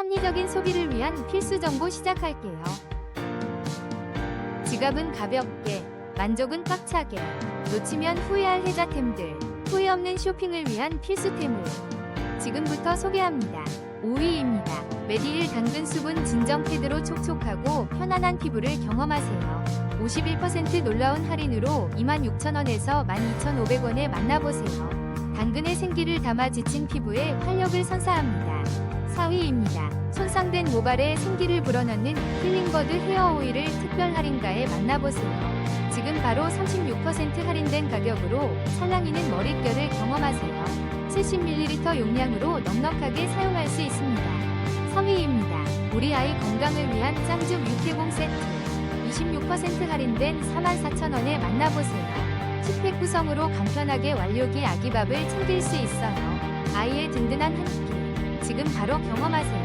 합리적인 소비를 위한 필수 정보 시작할게요. 지갑은 가볍게, 만족은 꽉차게, 놓치면 후회할 혜자템들, 후회 없는 쇼핑을 위한 필수템을 지금부터 소개합니다. 5위입니다. 메디힐 당근 수분 진정 패드로 촉촉하고 편안한 피부를 경험하세요. 51% 놀라운 할인으로 26,000원에서 12,500원에 만나보세요. 당근의 생기를 담아 지친 피부에 활력을 선사합니다. 4위입니다. 손상된 모발에 생기를 불어넣는 힐링버드 헤어 오일을 특별 할인가에 만나보세요. 지금 바로 36% 할인된 가격으로 찰랑이는 머릿결을 경험하세요. 70ml 용량으로 넉넉하게 사용할 수 있습니다. 3위입니다. 우리 아이 건강을 위한 짱죽 육개공 세트. 26% 할인된 44,000원에 만나보세요. 10팩 구성으로 간편하게 완료기 아기밥을 챙길 수 있어요. 아이의 든든한 한 끼. 지금 바로 경험하세요.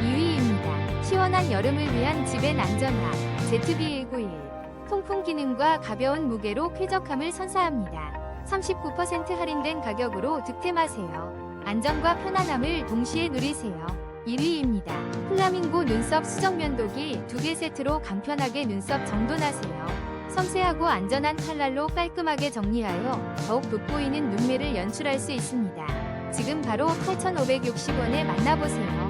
2위입니다. 시원한 여름을 위한 집엔 안전화 ZB191. 통풍 기능과 가벼운 무게로 쾌적함을 선사합니다. 39% 할인된 가격으로 득템하세요. 안정과 편안함을 동시에 누리세요. 1위입니다. 플라밍고 눈썹 수정 면도기 2개 세트로 간편하게 눈썹 정돈하세요. 섬세하고 안전한 칼날로 깔끔하게 정리하여 더욱 돋보이는 눈매를 연출할 수 있습니다. 지금 바로 8,560원에 만나보세요.